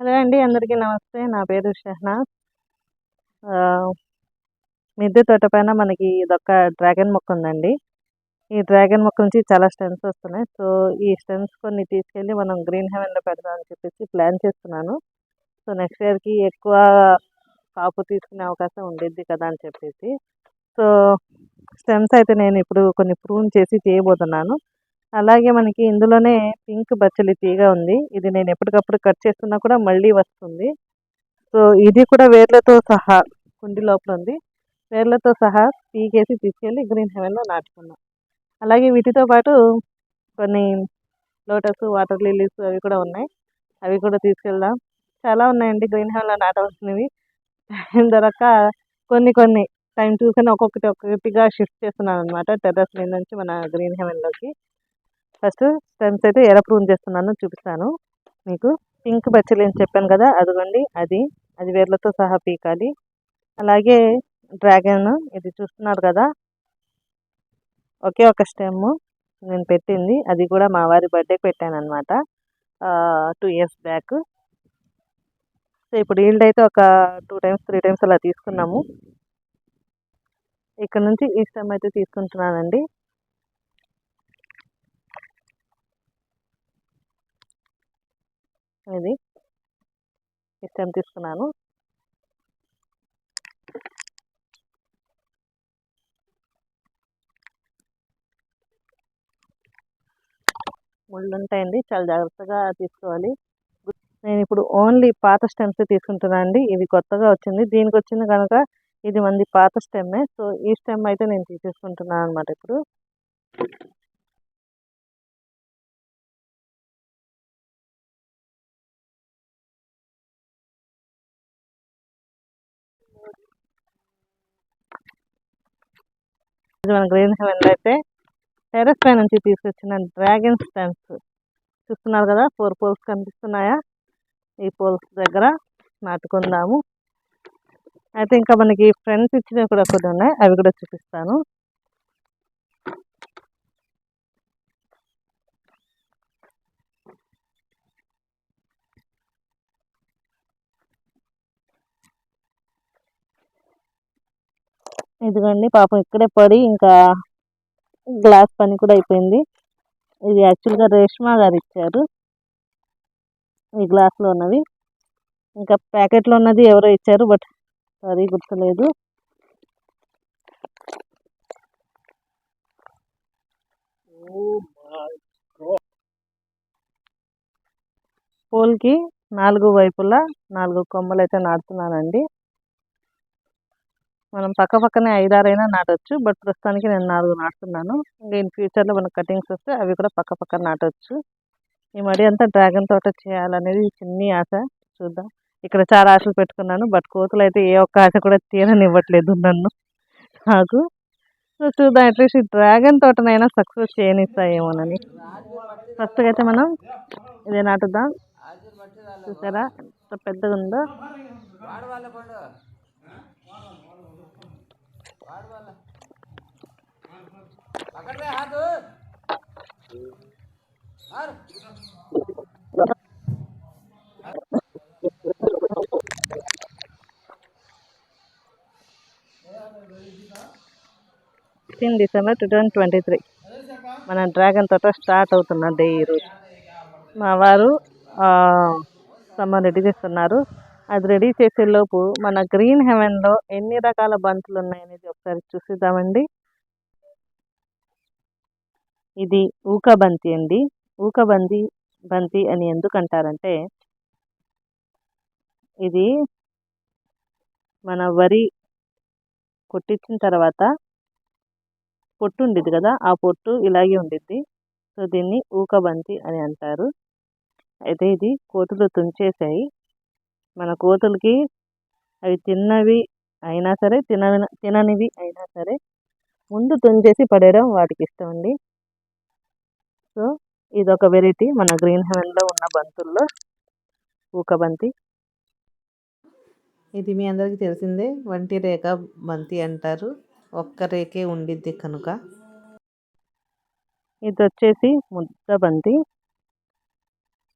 Hello అండి అందరికీ నమస్తే. నా పేరు షహనాజ్ మిద్దె తోట పైన మనకి ఇదొక డ్రాగన్ మొక్క ఉందండి. ఈ డ్రాగన్ మొక్క నుంచి చాలా స్టెమ్స్ వస్తున్నాయి. సో ఈ స్టెమ్స్ కొన్ని తీసుకెళ్ళి మనం గ్రీన్ హెవెన్లో పెడదామని చెప్పేసి ప్లాన్ చేస్తున్నాను. సో నెక్స్ట్ ఇయర్కి ఎక్కువ కాపు తీసుకునే అవకాశం ఉండిద్ది కదా అని చెప్పేసి. సో స్టెమ్స్ అయితే నేను ఇప్పుడు కొన్ని ప్రూన్ చేసి చేయబోతున్నాను. అలాగే మనకి ఇందులోనే పింక్ బచ్చలి తీగ ఉంది. ఇది నేను ఎప్పటికప్పుడు కట్ చేస్తున్నా కూడా మళ్ళీ వస్తుంది. సో ఇది కూడా వేర్లతో సహా కుండి లోపల ఉంది. వేర్లతో సహా పీకేసి తీసుకెళ్ళి గ్రీన్ హెవెన్లో నాటుకున్నాం. అలాగే వీటితో పాటు కొన్ని లోటస్ వాటర్ లిల్లీస్ అవి కూడా ఉన్నాయి. అవి కూడా తీసుకెళ్దాం. చాలా ఉన్నాయండి గ్రీన్ హెవెన్లో నాటవలసినవి. టైం దొరక కొన్ని కొన్ని టైం చూసుకొని ఒక్కొక్కటి ఒక్కొక్కటిగా షిఫ్ట్ చేస్తున్నాను అనమాట టెర్రస్ మీద నుంచి మన గ్రీన్ హెవెన్లోకి. ఫస్ట్ స్టెమ్స్ అయితే ఎర ప్రూన్ చేస్తున్నాను చూపిస్తాను. మీకు పింక్ బచ్చలి అని చెప్పాను కదా అదిగోండి అది అది వేర్లతో సహా పీకాలి. అలాగే డ్రాగన్ ఇది చూస్తున్నారు కదా ఒకే ఒక స్టెమ్ నేను పెట్టింది అది కూడా మా వారి బర్త్డేకి పెట్టాను అనమాట టూ ఇయర్స్ బ్యాక్ సో ఇప్పుడు ఈల్డ్ అయితే ఒక టూ టైమ్స్ త్రీ టైమ్స్ అలా తీసుకున్నాము. ఇక్కడ నుంచి ఈ స్టెమ్ అయితే తీసుకుంటున్నానండి. ఇది. ఈ స్టెమ్ తీసుకున్నాను. ముళ్ళు ఉంటాయండి చాలా జాగ్రత్తగా తీసుకోవాలి. నేను ఇప్పుడు ఓన్లీ పాత స్టెమ్స్ తీసుకుంటున్నాను అండి. ఇది కొత్తగా వచ్చింది. దీనికి వచ్చింది కనుక ఇది మంది పాత స్టెమ్మే. సో ఈ స్టెమ్ అయితే నేను తీసేసుకుంటున్నాను అనమాట ఇప్పుడు. ఇది మన గ్రీన్ హెవెన్లో అయితే టెరెస్ పై నుంచి తీసుకొచ్చిన డ్రాగన్ స్టెమ్స్ చూస్తున్నారు కదా? ఫోర్ పోల్స్ కనిపిస్తున్నాయా? ఈ పోల్స్ దగ్గర నాటుకుందాము. అయితే ఇంకా మనకి ఫ్రెండ్స్ ఇచ్చినవి కూడా కొన్ని ఉన్నాయి. అవి కూడా చూపిస్తాను. ఇదిగోండి పాపం ఇక్కడే పడి ఇంకా గ్లాస్ పని కూడా అయిపోయింది. ఇది యాక్చువల్గా రేష్మా గారు ఇచ్చారు. ఈ గ్లాస్లో ఉన్నది ఇంకా ప్యాకెట్లో ఉన్నది ఎవరో ఇచ్చారు బట్ అది గుర్తులేదు. పోల్కి నాలుగు వైపులా నాలుగు కొమ్మలు అయితే నాటుతున్నానండి. మనం పక్క పక్కనే ఐదారైనా నాటొచ్చు బట్ ప్రస్తుతానికి నేను నాలుగు నాటుతున్నాను. ఇంకా ఇన్ ఫ్యూచర్లో మనకు కటింగ్స్ వస్తే అవి కూడా పక్క పక్కన నాటొచ్చు. ఈ మడి అంతా డ్రాగన్ తోట చేయాలనేది చిన్ని ఆశ. చూద్దాం. ఇక్కడ చాలా ఆశలు పెట్టుకున్నాను బట్ కోతులు అయితే ఏ ఒక్క ఆశ కూడా తీరనివ్వట్లేదు నన్ను. నాకు. సో చూద్దాం. అట్లీస్ట్ ఈ డ్రాగన్ తోటనైనా సక్సెస్ చేయనిస్తాయేమోనని. ఫస్ట్ అయితే మనం ఇదే నాటుదాం. చూసారా? ఎంత పెద్దగా ఉందో fifteen December two thousand twenty three మన డ్రాగన్ తోట స్టార్ట్ అవుతున్న డే ఈరోజు మా వారు సమ్మర్ రెడీ చేస్తున్నారు. అది రెడీ చేసే లోపు మన గ్రీన్ హెవెన్లో ఎన్ని రకాల బంతులు ఉన్నాయనేది ఒకసారి చూసిద్దామండి. ఇది ఊక బంతి అండి. ఊక బంతి బంతి అని ఎందుకు అంటారంటే ఇది మన వరి కొట్టించిన తర్వాత పొట్టు ఉండిద్ది కదా ఆ పొట్టు ఇలాగే ఉండిద్ది. సో దీన్ని ఊకబంతి అని అంటారు. అయితే ఇది కోతులు తుంచేసాయి మన కోతులకి అవి తిన్నవి అయినా సరే తిన తిననివి అయినా సరే ముందు తుంచేసి పడేయడం వాటికి ఇష్టం అండి. సో ఇదొక వెరైటీ మన గ్రీన్ హెవెన్లో ఉన్న బంతుల్లో ఊకబంతి ఇది మీ అందరికీ తెలిసిందే వంటి రేఖ బంతి అంటారు. ఒక్క రేకే ఉండిద్ది కనుక. ఇది వచ్చేసి ముద్ద బంతి.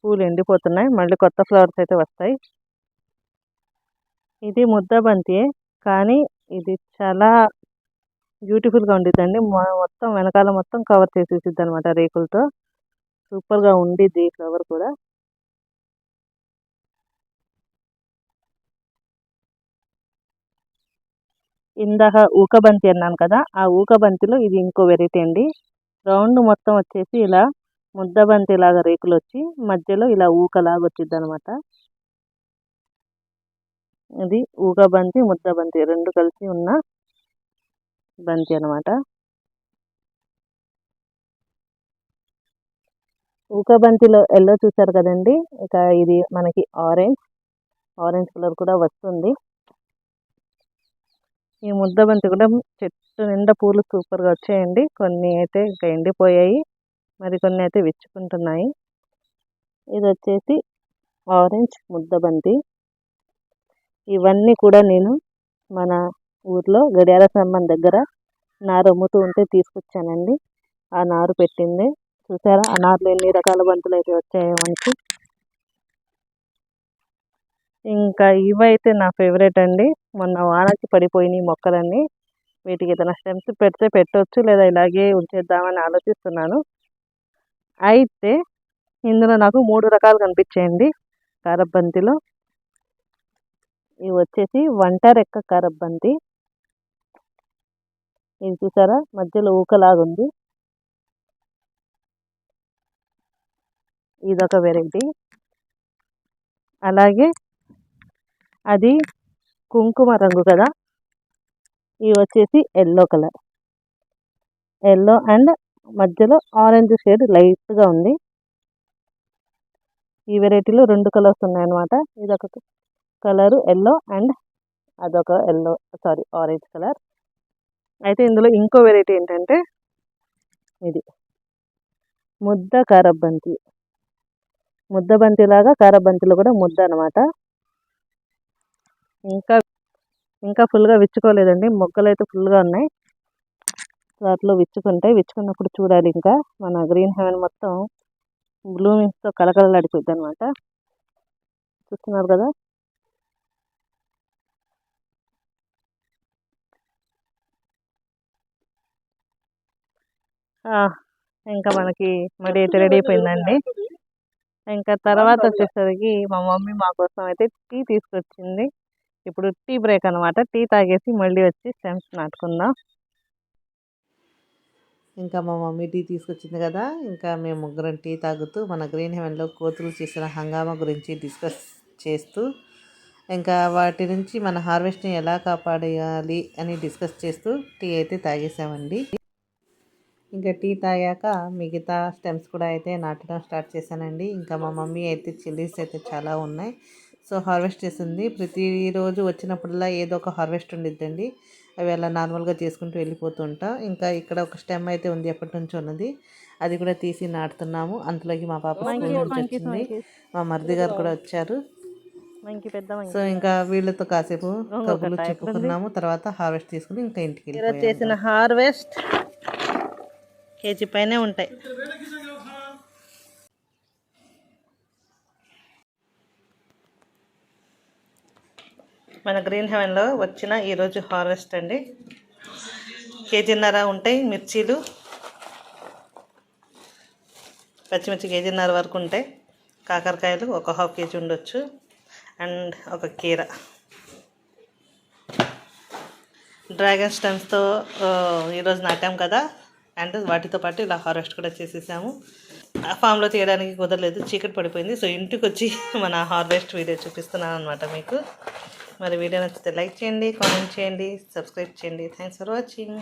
పూలు ఎండిపోతున్నాయి మళ్ళీ కొత్త ఫ్లవర్స్ అయితే వస్తాయి. ఇది ముద్ద బంతి కానీ ఇది చాలా బ్యూటిఫుల్గా ఉండిద్దండి. మొత్తం వెనకాల మొత్తం కవర్ చేసేసిద్ది అనమాట రేకులతో. సూపర్గా ఉండిద్ది ఈ ఫ్లవర్ కూడా. ఇందాక ఊకబంతి అన్నాను కదా ఆ ఊకబంతిలో ఇది ఇంకో వెరైటీ అండి. రౌండ్ మొత్తం వచ్చేసి ఇలా ముద్దబంతి లాగా రేకులు వచ్చి మధ్యలో ఇలా ఊకలాగా వచ్చింది అనమాట ఇది ఊక బంతి ముద్ద బంతి రెండు కలిసి ఉన్న బంతి అనమాట ఊకబంతిలో ఎల్లో చూసారు కదండి? ఇక ఇది మనకి ఆరెంజ్. ఆరెంజ్ కలర్ కూడా వస్తుంది. ఈ ముద్ద బంతి కూడా చెట్టు నిండా పూలు సూపర్గా వచ్చాయండి. కొన్ని అయితే ఇంకా ఎండిపోయాయి. మరి కొన్ని అయితే విచ్చుకుంటున్నాయి. ఇది వచ్చేసి ఆరెంజ్ ముద్ద బంతి. ఇవన్నీ కూడా నేను మన ఊర్లో గడియార స్తంభం దగ్గర నారు అమ్ముతూ ఉంటే తీసుకొచ్చానండి. ఆ నారు పెట్టింది. చూసారా? ఆ నారులో ఎన్ని రకాల బంతులు అయితే వచ్చాయో మనకి. ఇంకా ఇవైతే నా ఫేవరెట్ అండి. మొన్న వానకి పడిపోయినాయి మొక్కలన్నీ. వీటికి ఏదైనా స్టెమ్స్ పెడితే పెట్టవచ్చు లేదా ఇలాగే ఉంచేద్దామని ఆలోచిస్తున్నాను. అయితే ఇందులో నాకు మూడు రకాలు కనిపించాయండి. కారబంతిలో ఇవి వచ్చేసి వంట రెక్క కరబ్బంతి. ఇది చూసారా? మధ్యలో ఊకలాగుంది. ఇదొక వెరైటీ. అలాగే అది కుంకుమ రంగు కదా? ఇవి వచ్చేసి ఎల్లో కలర్. ఎల్లో అండ్ మధ్యలో ఆరెంజ్ షేడ్ లైట్గా ఉంది. ఈ వెరైటీలో రెండు కలర్స్ ఉన్నాయన్నమాట. ఇదొక కలరు ఎల్లో అండ్ అదొక ఎల్లో సారీ ఆరెంజ్ కలర్. అయితే ఇందులో ఇంకో వెరైటీ ఏంటంటే ఇది. ముద్ద కారబంతి. ముద్ద బంతి లాగా కారబంతిలో కూడా ముద్ద అనమాట ఇంకా ఇంకా ఫుల్గా విచ్చుకోలేదండి. మొగ్గలు అయితే ఫుల్గా ఉన్నాయి. వాటిలో విచ్చుకుంటాయి విచ్చుకున్నప్పుడు చూడాలి ఇంకా. మన గ్రీన్ హెవెన్ మొత్తం బ్లూమింగ్స్తో కలకలలాడిపోద్ది అనమాట చూస్తున్నారు కదా? ఇంకా మనకి మడి అయితే రెడీ అయిపోయిందండి. ఇంకా తర్వాత వచ్చేసరికి మా మమ్మీ మా కోసం అయితే టీ తీసుకొచ్చింది. ఇప్పుడు టీ బ్రేక్ అనమాట టీ తాగేసి మళ్ళీ వచ్చి స్టెమ్స్ నాటుకుందాం. ఇంకా మా మమ్మీ టీ తీసుకొచ్చింది కదా. ఇంకా మేము ముగ్గురం టీ తాగుతూ మన గ్రీన్ హెవెన్లో కోతులు చేసిన హంగామా గురించి డిస్కస్ చేస్తూ ఇంకా వాటి నుంచి మన హార్వెస్ట్ని ఎలా కాపాడేయాలి అని డిస్కస్ చేస్తూ టీ అయితే తాగేసామండి. ఇంకా టీ తాగాక మిగతా స్టెమ్స్ కూడా అయితే నాటడం స్టార్ట్ చేశానండి. ఇంకా మా మమ్మీ అయితే చిల్లీస్ అయితే చాలా ఉన్నాయి. సో హార్వెస్ట్ చేసింది. ప్రతిరోజు వచ్చినప్పుడల్లా ఏదో ఒక హార్వెస్ట్ ఉండిద్దండి. అవి అలా నార్మల్గా చేసుకుంటూ వెళ్ళిపోతూ ఉంటాం. ఇంకా ఇక్కడ ఒక స్టెమ్ అయితే ఉంది ఎప్పటి నుంచో ఉన్నది. అది కూడా తీసి నాటుతున్నాము. అంతలోకి మా పాప స్కూల్ నుంచి వచ్చింది. మా మరిది గారు కూడా వచ్చారు. సో ఇంకా వీళ్ళతో కాసేపు కబుర్లు చెప్పుకున్నాము. తర్వాత హార్వెస్ట్ తీసుకుని ఇంకా ఇంటికి. చేసిన హార్వెస్ట్ కేజీ పైనే ఉంటాయి. మన గ్రీన్ హెవెన్లో వచ్చిన ఈరోజు హార్వెస్ట్ అండి. కేజీన్నర ఉంటాయి మిర్చీలు. పచ్చిమిర్చి కేజీన్నర వరకు ఉంటాయి. కాకరకాయలు ఒక హాఫ్ కేజీ ఉండొచ్చు. అండ్ ఒక కీర. డ్రాగన్ స్టెమ్స్తో ఈరోజు నాటాం కదా. అండ్ వాటితో పాటు ఇలా హార్వెస్ట్ కూడా చేసేసాము. ఆ ఫామ్లో తీయడానికి కుదరలేదు చీకటి పడిపోయింది. సో ఇంటికి వచ్చి మన హార్వెస్ట్ వీడియో చూపిస్తున్నాను అనమాట మీకు. మరి వీడియో నచ్చితే లైక్ చేయండి కామెంట్ చేయండి సబ్స్క్రైబ్ చేయండి. Thanks for watching